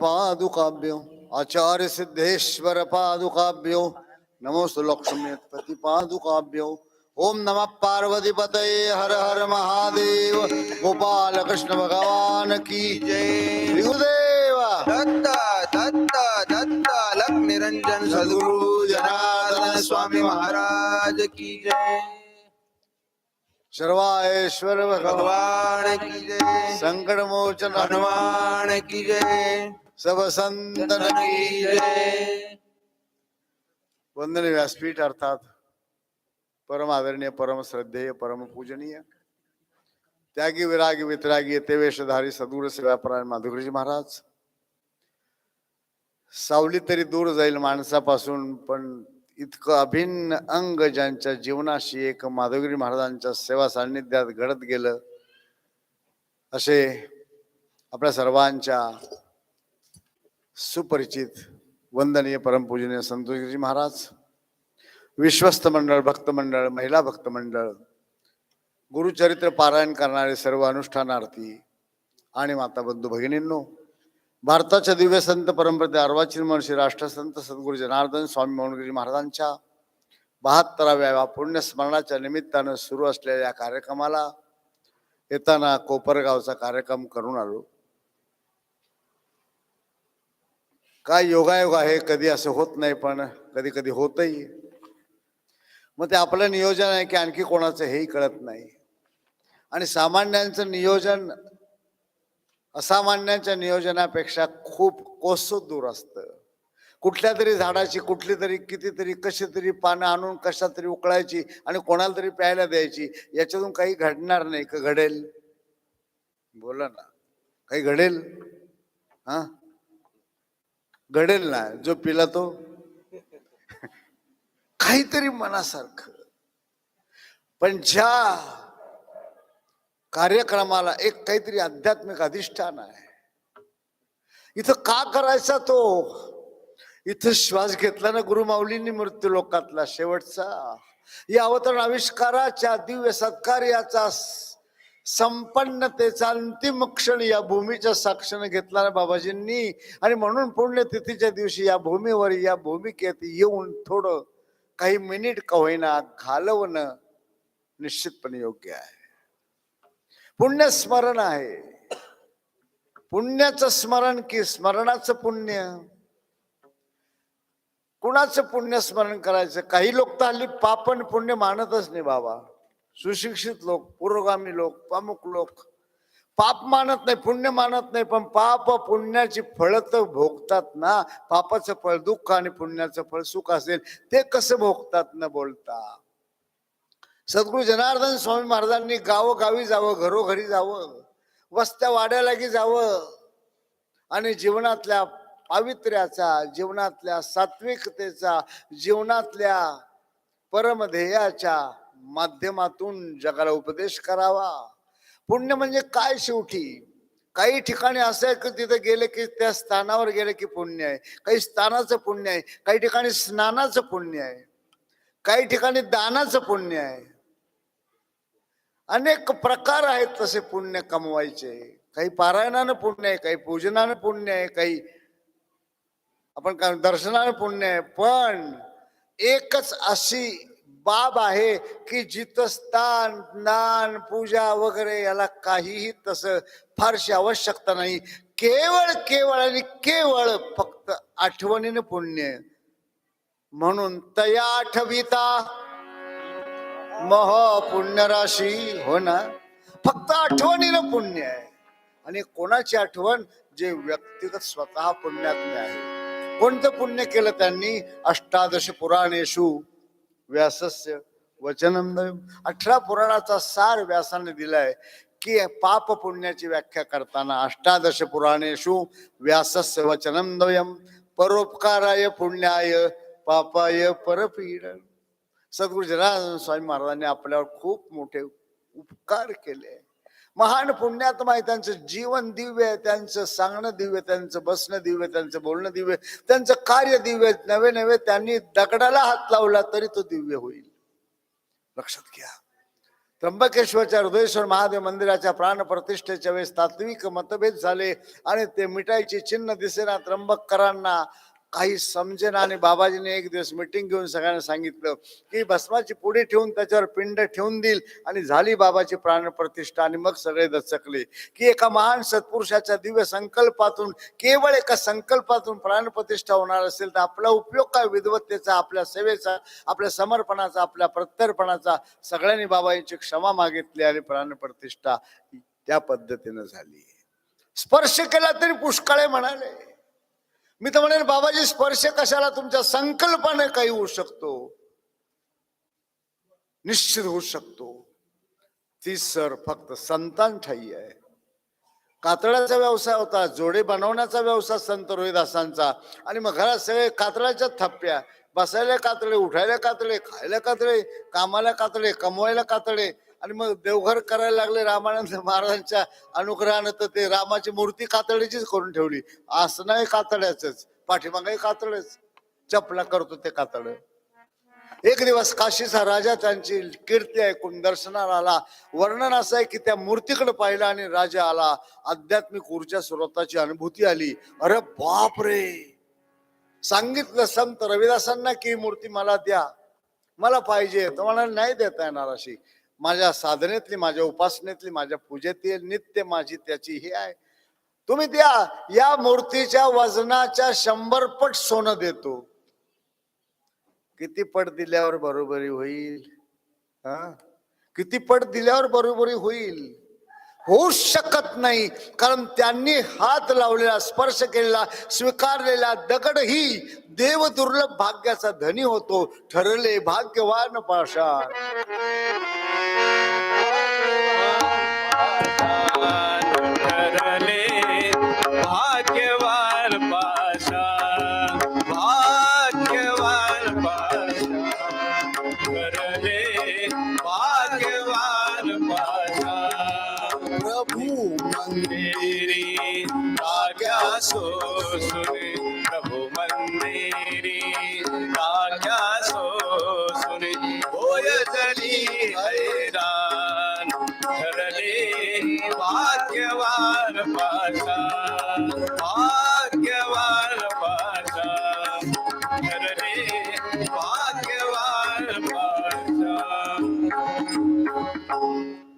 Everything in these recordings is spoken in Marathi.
पादुकाभ्यो आचार्य सिद्धेश्वर पादुकाभ्यो नमोस्तु लक्ष्मीपति पादुकाभ्यो ओम नमः पार्वती पतये हर हर महादेव। गोपाल कृष्ण भगवान की जय। गुरुदेव दत्त दत्त दत्त लख निरंजन सद्गुरु जनार्दन स्वामी महाराज की जय। सर्वाश्वर भगवान की जय। संकट मोचन हनुमान की जय। सब संतन की जय व्यासपीठ अर्थात परम आदरणीय परम श्रद्धेय परम पूजनीय। त्यागी विरागी वितरागी ते वेशधारी सदूर सेवापरायण माधुरीजी महाराज। सावली तरी दूर जाईल माणसापासून पण इतकं अभिन्न अंग ज्यांच्या जीवनाशी एक माधवगिरी महाराजांच्या सेवा सान्निध्यात घडत गेलं असे आपल्या सर्वांच्या सुपरिचित वंदनीय परमपूजनीय संतोषगिरी महाराज विश्वस्त मंडळ भक्तमंडळ महिला भक्तमंडळ गुरुचरित्र पारायण करणारे सर्व अनुष्ठानार्थी आणि माता बंधू भगिनींनो भारताच्या दिव्य संत परंपरेचे अर्वाचीन महर्षी राष्ट्रसंत सद्गुरू जनार्दन स्वामी मोहनगिरी महाराजांच्या बहात्तराव्या पुण्यस्मरणाच्या निमित्तानं सुरू असलेल्या या कार्यक्रमाला येताना कोपरगावचा कार्यक्रम करून आलो. काय योगायोग आहे? कधी असं होत नाही पण कधी कधी होतही. मग ते आपलं नियोजन आहे की आणखी कोणाचं हेही कळत नाही. आणि सामान्यांचं नियोजन असामान्यांच्या नियोजनापेक्षा खूप कोसो दूर असतं. कुठल्या तरी झाडाची कुठली तरी कितीतरी कशी तरी पानं आणून कशा तरी उकळायची आणि कोणाला तरी प्यायला द्यायची याच्यातून काही घडणार नाही. का घडेल? बोला ना. काही घडेल? हां? घडेल ना जो पिला तो. काहीतरी मनासारखं. पण ज्या कार्यक्रमाला एक काहीतरी आध्यात्मिक अधिष्ठान आहे इथं का करायचा तो? इथं श्वास घेतला ना गुरुमाऊलींनी मृत्यू लोकातला शेवटचा. या अवतरण आविष्काराच्या दिव्य सत्कार्याचा संपन्नतेचा अंतिम क्षण या भूमीच्या साक्षीने घेतला बाबाजींनी आणि म्हणून पुण्यतिथीच्या दिवशी या भूमीवर या भूमिकेत येऊन थोडं काही मिनिट का होईना घालवणं निश्चितपणे योग्य आहे. पुण्यस्मरण आहे. पुण्याचं स्मरण की स्मरणाचं पुण्य. कुणाचं पुण्य स्मरण करायचं? काही लोक तर हल्ली पापण पुण्य मानतच नाही बाबा. सुशिक्षित लोक पुरोगामी लोक प्रमुख लोक. पाप मानत नाही पुण्य मानत नाही पण पाप पुण्याची फळं तर भोगतात ना. पापाचं फळ दुःख आणि पुण्याचं फळ सुख असेल ते कसं भोगतात न बोलता? सद्गुरु जनार्दन स्वामी महाराजांनी गावोगावी जावं घरोघरी जावं वस्त्या वाड्यालागी जावं आणि जीवनातल्या पावित्र्याचा जीवनातल्या सात्विकतेचा जीवनातल्या परमध्येयाच्या माध्यमातून जगाला उपदेश करावा. पुण्य म्हणजे काय शेवटी? काही ठिकाणी असं आहे की तिथे गेले की त्या स्थानावर गेले की पुण्य आहे. काही स्थानाचं पुण्य आहे काही ठिकाणी स्नानाचं पुण्य आहे काही ठिकाणी दानाचं पुण्य आहे. अनेक प्रकार आहेत तसे पुण्य कमवायचे. काही पारायणानं पुण्य आहे काही पूजनानं पुण्य आहे काही आपण काय दर्शनानं पुण्य आहे पण एकच अशी बाब आहे की जिथं स्थान ज्ञान पूजा वगैरे याला काहीही तसं फारशी आवश्यकता नाही. केवळ केवळ आणि केवळ फक्त आठवणीनं पुण्य म्हणून तया आठविता मह पुण्यराशी हो ना? फक्त आठवणीनं पुण्य आहे. आणि कोणाची आठवण? जे व्यक्तिगत स्वतः पुण्यात आहे. कोणतं पुण्य केलं त्यांनी? अष्टादश पुराणेशू व्यासस्य वचनम अठरा पुराणाचा सार व्यासाने दिलाय की पाप पुण्याची व्याख्या करताना अष्टादश पुराणेशु व्यासस्य वचनम द्वयम परोपकाराय पुण्याय पापाय परपीड. सद्गुरु जनार्दन स्वामी महाराजांनी आपल्यावर खूप मोठे उपकार केले. महान पुण्यात्मा आहे त्यांचं जीवन दिव्य आहे त्यांचं सांगणं दिव्य त्यांचं बसणं दिव्य त्यांचं बोलणं दिव्य त्यांचं कार्य दिव्य नवे नवे त्यांनी दगडाला हात लावला तरी तो दिव्य होईल. लक्षात घ्या. त्र्यंबकेश्वरच्या हृदयेश्वर महादेव मंदिराच्या प्राणप्रतिष्ठेच्या वेळेस तात्विक मतभेद झाले आणि ते मिटायचे चिन्ह दिसेना त्र्यंबकरांना काही समजेना आणि बाबाजीने एक दिवस मिटिंग घेऊन सगळ्यांना सांगितलं की भस्माची पुढे ठेवून त्याच्यावर पिंड ठेवून देईल आणि झाली बाबाची प्राणप्रतिष्ठा आणि मग सगळे दचकले. की एका महान सत्पुरुषाच्या दिव्य संकल्पातून केवळ एका संकल्पातून प्राणप्रतिष्ठा होणार असेल तर आपला उपयोग काय? विद्वत्तेचा आपल्या सेवेचा आपल्या समर्पणाचा आपल्या प्रत्यर्पणाचा. सगळ्यांनी बाबांची क्षमा मागितली आणि प्राणप्रतिष्ठा त्या पद्धतीनं झाली. स्पर्श केला तरी पुष्कळे म्हणाले. मी तर म्हणेन बाबाजी स्पर्श कशाला तुमच्या संकल्पाने काही होऊ शकतो? निश्चित होऊ शकतो. ती सर फक्त संतान ठाई आहे. कातळाचा व्यवसाय होता जोडे बनवण्याचा व्यवसाय संत रोहिदासांचा. आणि मग घरात सगळे कातळाच्या थप्प्या. बसायला कातळे उठायला कातळे खायला कातळे कामाला कातळे कमवायला कातळे. आणि मग देवघर करायला लागले रामानंद महाराजांच्या अनुग्रहानं तर ते रामाची मूर्ती कातडीचीच करून ठेवली. आसनाही नाही कातड्याच कातडच. चपला करतो ते कातड. एक दिवस काशीचा राजा त्यांची कीर्ती ऐकून दर्शनाला आला. वर्णन असं आहे की त्या मूर्तीकडे पाहिलं आणि राजा आला. आध्यात्मिक ऊर्जा स्रोताची अनुभूती आली. अरे बाप रे सांगितलं संत रविदासांना की ही मूर्ती मला द्या. मला पाहिजे. तुम्हाला नाही देता येणार अशी. माझ्या साधनेतली माझ्या उपासनेतली माझ्या पूजेतील नित्य माझी त्याची ही आहे. तुम्ही द्या या मूर्तीच्या वजनाच्या शंभर पट सोनं देतो. किती पट दिल्यावर बरोबरी होईल? हा? किती पट दिल्यावर बरोबरी होईल? होऊ शकत नाही कारण त्यांनी हात लावलेला स्पर्श केलेला स्वीकारलेला दगड ही देव दुर्लभ भाग्याचा धनी होतो ठरले भाग्यवान पाषाण. मंदिरी राजा सोसुरे होय हैरान ठरले भाग्यवान भाग्यवान ठरले भाग्यवान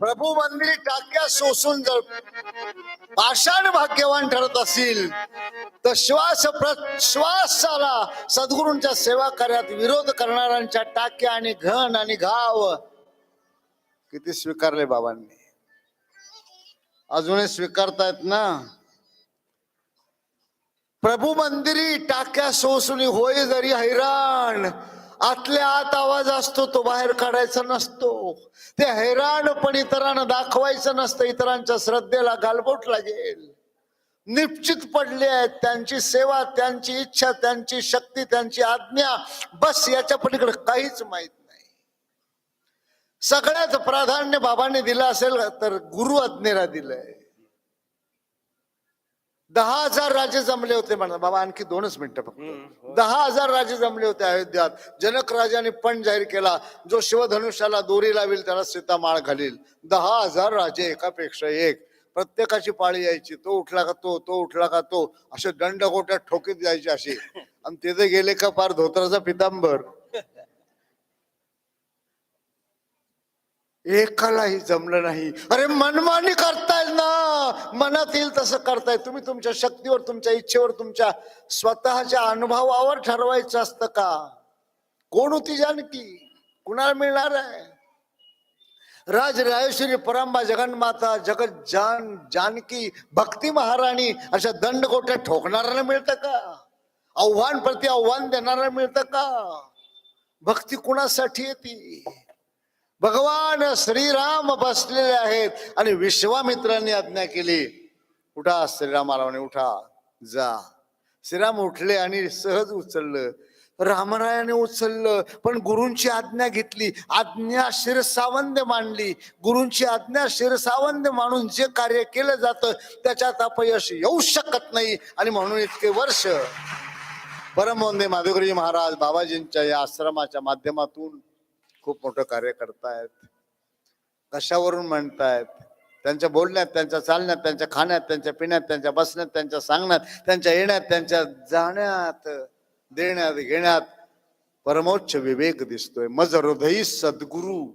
प्रभू मंदिर टाक्या शोषून जर पाषाण भाग्यवान ठरत असेल तर श्वास श्वासाला सद्गुरूंच्या सेवा कार्यात विरोध करणाऱ्यांच्या टाक्या आणि घन आणि घाव किती स्वीकारले बाबांनी. अजूनही स्वीकारतायत ना. प्रभू मंदिरी टाक्या सोसुनी होय जरी हैराण आतल्या आत आवाज असतो तो बाहेर काढायचा नसतो. ते हैराण पण इतरांना दाखवायचं नसतं इतरांच्या श्रद्धेला गालबोट लागेल. निश्चित पडले आहेत. त्यांची सेवा त्यांची इच्छा त्यांची शक्ती त्यांची आज्ञा बस याच्या पलीकडे काहीच माहीत नाही. सगळ्यात प्राधान्य बाबांनी दिलं असेल तर गुरु आज्ञेला दिलंय. दहा हजार राजे जमले होते म्हणा. बाबा आणखी दोनच मिनिटं फक्त. दहा हजार राजे जमले होते अयोध्यात. जनक राजाने पण जाहीर केला. जो शिवधनुष्याला दोरी लावेल त्याला सीतामाळ घालील. दहा हजार राजे एकापेक्षा एक. प्रत्येकाची पाळी यायची. तो उठला का तो तो उठला का तो. असे दंड गोट्यात ठोकीत जायचे असे. आणि तिथे गेले का फार धोत्राचा पितांबर. एकालाही जमलं नाही. अरे मनमानी करताय ना. मनात येईल तसं करताय. तुम्ही तुमच्या शक्तीवर तुमच्या इच्छेवर तुमच्या स्वतःच्या अनुभवावर ठरवायचं असतं का? कोण होती जानकी? कुणाला मिळणार आहे? राज राजेश्वरी परांबा जगन्माता जगत जान जानकी भक्ती महाराणी अशा दंडकोट्या ठोकणाऱ्याला मिळतं का? आव्हान प्रति आव्हान देणाऱ्या मिळतं का? भक्ती कुणासाठी येते भगवान श्रीराम बसलेले आहेत आणि विश्वामित्रांनी आज्ञा केली उठा श्रीरामारावने उठा जा. श्रीराम उठले आणि सहज उचललं. रामरायाने उचललं पण गुरूंची आज्ञा घेतली. आज्ञा शिरसावंद मांडली. गुरूंची आज्ञा शिरसावंद मानून जे कार्य केलं जातं त्याच्यात अपयश येऊ शकत नाही. आणि म्हणून इतके वर्ष परमवंदे माधुकरी महाराज बाबाजींच्या या आश्रमाच्या माध्यमातून खूप मोठं कार्य करतायत. कशावरून म्हणतायत? त्यांच्या बोलण्यात त्यांच्या चालण्यात त्यांच्या खाण्यात त्यांच्या पिण्यात त्यांच्या बसण्यात त्यांच्या सांगण्यात त्यांच्या येण्यात त्यांच्या जाण्यात देण्यात घेण्यात परमोच्च विवेक दिसतोय. मज हृदयी सद्गुरु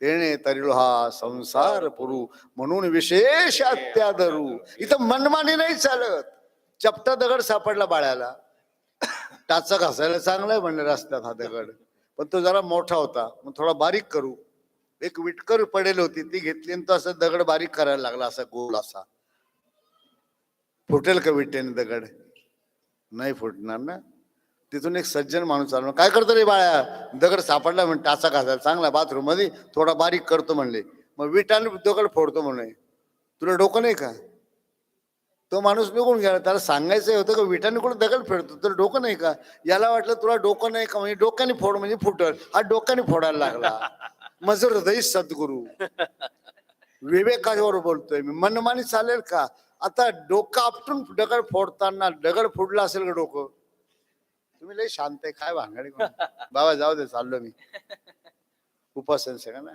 तेने तरिलो हा संसार पुरू. म्हणून विशेष अत्याधरू इथं मनमानी नाही चालत. चपटा दगड सापडला बाळाला. टाचा घासायला चांगला आहे म्हणले रस्त्यात हा दगड. पण तो जरा मोठा होता. मग थोडा बारीक करू. एक विटकर पडेल होती. ती घेतली आणि तो असं दगड बारीक करायला लागला असा गोल असा. फुटेल का विटेने दगड? नाही फुटणार ना? तिथून एक सज्जन माणूस आला. काय करतो रे बाळ्या? दगड सापडला म्हणे टाचा घासायला चांगला बाथरूममध्ये थोडा बारीक करतो म्हणले. मग विटाने दगड फोडतो म्हणे. तुला डोकं नाही का? तो माणूस निघून गेला. त्याला सांगायचं होतं का विटाने कुठे दगड फेडतो? तर डोकं नाही का? याला वाटलं तुला डोकं नाही का? म्हणजे डोक्याने फोड म्हणजे फुटल. हा डोक्याने फोडायला लागला. माझं हृदय सद्गुरू. विवेकावर बोलतोय मी. मनमानी चालेल का? आता डोकं आपटून दगड फोडताना दगड फोडला असेल का डोकं? तुम्ही लय शांत आहे काय भांगडे बाबा जाऊ दे चाललो मी. उपासन सगळं ना?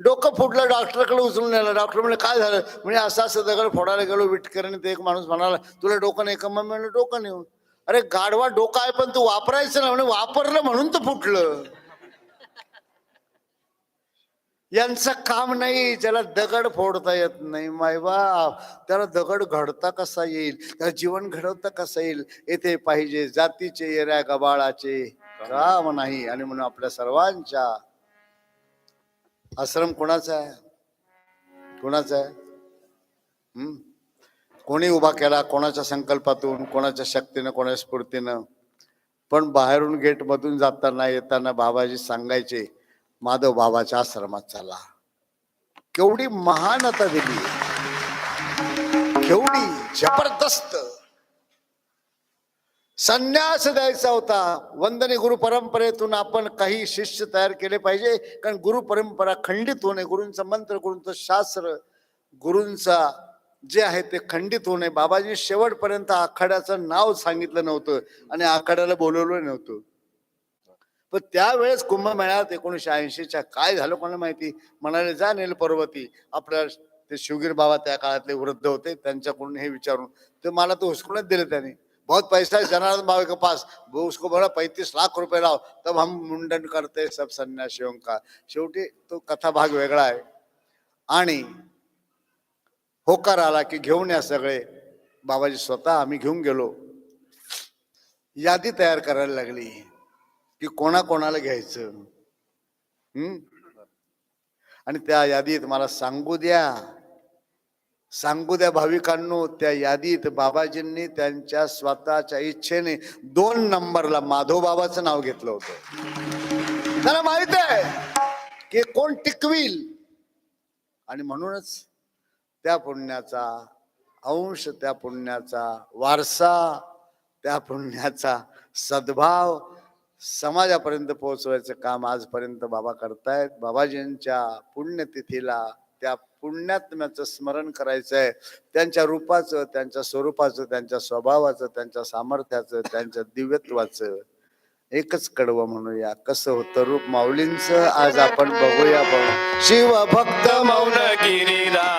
डोकं फुटलं डॉक्टरकडे उचलून नेलं. डॉक्टर म्हणे काय झालं? म्हणजे असं असं दगड फोडायला गेलो विटकरीने. ते एक माणूस म्हणाला तुला डोकं नाही का? मग म्हणलं डोकं नाही. अरे गाढवा डोकं आहे पण तू वापरायचं ना म्हणजे वापरलं म्हणून तर फुटलं. यांचं काम नाही. ज्याला दगड फोडता येत नाही मायबाप त्याला दगड घडता कसा येईल? त्याला जीवन घडवता कसा येईल? येथे पाहिजे जातीचे येऱ्या गबाळाचे. काम नाही. आणि म्हणून आपल्या सर्वांच्या आश्रम कोणाचा आहे? कोणाचा आहे? हम्म? कोणी उभा केला कोणाच्या संकल्पातून कोणाच्या शक्तीनं कोणाच्या स्फूर्तीनं? पण बाहेरून गेट मधून जाताना येताना बाबाजी सांगायचे माधव बाबाच्या आश्रमात चला केवढी महानता दिली. केवढी जबरदस्त. संन्यास द्यायचा होता. वंदनी गुरु परंपरेतून आपण काही शिष्य तयार केले पाहिजे. कारण गुरु परंपरा खंडित होणे गुरूंचा मंत्र गुरूंचं शास्त्र गुरूंचा जे आहे ते खंडित होणे. बाबाजी शेवटपर्यंत आखाड्याचं नाव सांगितलं नव्हतं आणि आखाड्याला बोलवलं नव्हतं. पण त्यावेळेस कुंभमेळ्यात एकोणीसशे ऐंशीच्या काय झालं कोणाला माहिती? म्हणाले जा नेल पर्वती. आपल्या ते शिवगीर बाबा त्या काळातले वृद्ध होते त्यांच्याकडून हे विचारून. ते मला तो हुसकूनच दिले त्यांनी. बहुत पैसा है जनार्दन बाबा के पास. वो उसको बोला पैंतीस लाख रुपये लाव तब हम मुंडन करते सब संन्यासियों का। शेवटी तो कथा भाग वेगळा आहे. आणि होकार आला की घेऊन या सगळे. बाबाजी स्वतः आम्ही घेऊन गेलो. यादी तयार करायला लागली. की कोणाकोणाला घ्यायचं? हम्म आणि त्या यादीत मला सांगू द्या. सांगू द्या भाविकांनो त्या यादीत बाबाजींनी त्यांच्या स्वतःच्या इच्छेने दोन नंबरला माधवबाबाचं नाव घेतलं होतं. त्याला माहीत आहे की कोण टिकविल. आणि म्हणूनच त्या पुण्याचा अंश त्या पुण्याचा वारसा त्या पुण्याचा सद्भाव समाजापर्यंत पोहोचवायचं काम आजपर्यंत बाबा करतायत. बाबाजींच्या पुण्यतिथीला त्या पुण्यात्म्याचं स्मरण करायचं आहे. त्यांच्या रूपाचं त्यांच्या स्वरूपाचं त्यांच्या स्वभावाचं त्यांच्या सामर्थ्याचं त्यांच्या दिव्यत्वाचं एकच कडवं म्हणूया. कसं होतं रूप माऊलींच आज आपण बघूया बघू. शिव भक्त मौन गिरीरा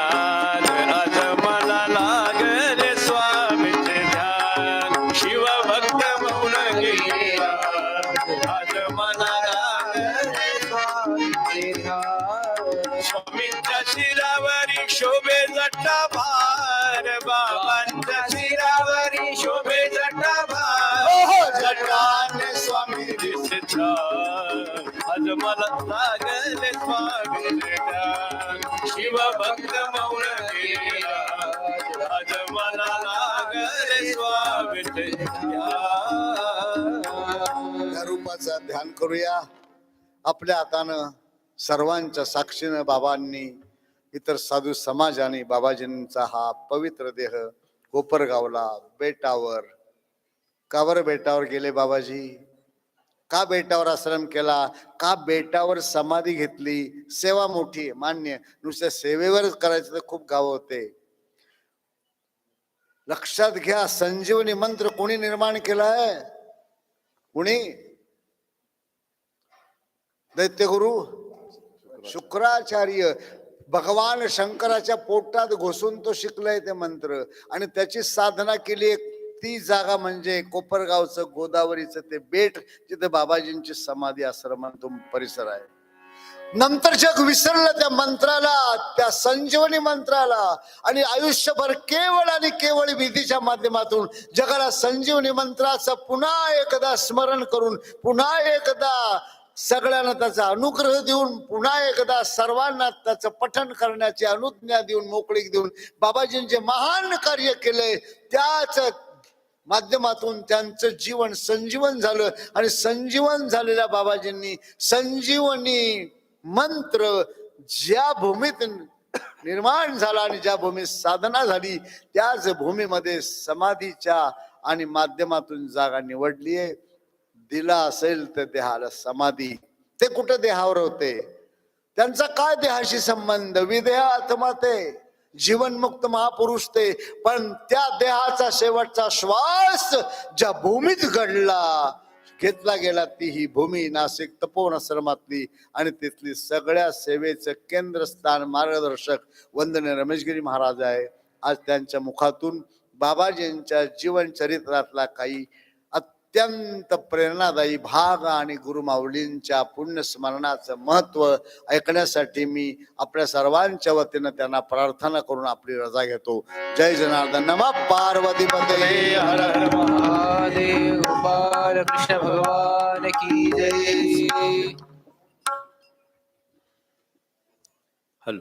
आज मला लागले स्वामी शिव भक्त मौन आज मला लागले स्वामी या ध्यान करूया. आपल्या हातानं सर्वांच्या साक्षीनं बाबांनी इतर साधू समाजाने बाबाजींचा हा पवित्र देह कोपरगावला बेटावर कावर बेटावर गेले बाबाजी. का बेटावर आश्रम केला? का बेटावर समाधी घेतली? सेवा मोठी आहे मान्य नुसत्या सेवेवर करायचं तर खूप गाव होते. लक्षात घ्या संजीवनी मंत्र कोणी निर्माण केलाय कुणी? दैत्यगुरु शुक्राचार्य. भगवान शंकराच्या पोटात घुसून तो शिकलाय ते मंत्र. आणि त्याची साधना केली एक ती जागा म्हणजे कोपरगावचं गोदावरीचं ते बेट जिथे बाबाजींची समाधी आश्रम परिसर आहे. नंतर जग विसरलं त्या मंत्राला त्या संजीवनी मंत्राला आणि आयुष्यभर केवळ आणि केवळ विधीच्या माध्यमातून जगाला संजीवनी मंत्राचं पुन्हा एकदा स्मरण करून पुन्हा एकदा सगळ्यांना त्याचा अनुग्रह देऊन पुन्हा एकदा सर्वांना त्याचं पठण करण्याची अनुज्ञा देऊन मोकळीक देऊन बाबाजींचे महान कार्य केलंय त्याच माध्यमातून त्यांचं जीवन संजीवन झालं आणि संजीवन झालेल्या बाबाजींनी संजीवनी मंत्र ज्या भूमीत निर्माण झाला आणि ज्या भूमीत साधना झाली त्याच भूमीमध्ये समाधीच्या आणि माध्यमातून जागा निवडली आहे. दिला असेल तर देहाला समाधी. ते कुठं देहावर होते? त्यांचा काय देहाशी संबंध? विदेहा आत्मा जीवनमुक्त महापुरुष ते. पण त्या देहाचा शेवटचा श्वास ज्या भूमीत घडला घेतला गेला ती ही भूमी नाशिक तपोवन आश्रमातली आणि तिथली सगळ्या सेवेचं केंद्रस्थान मार्गदर्शक वंदने रमेशगिरी महाराज आहे. आज त्यांच्या मुखातून बाबाजींच्या जीवन चरित्रातला काही अत्यंत प्रेरणादायी भाग आणि गुरुमाऊलींच्या पुण्यस्मरणाचं महत्त्व ऐकण्यासाठी मी आपल्या सर्वांच्या वतीनं त्यांना प्रार्थना करून आपली रजा घेतो. जय जनार्दन. नमा पार्वती हर हर महादेव. कृष्ण भगवान की जय.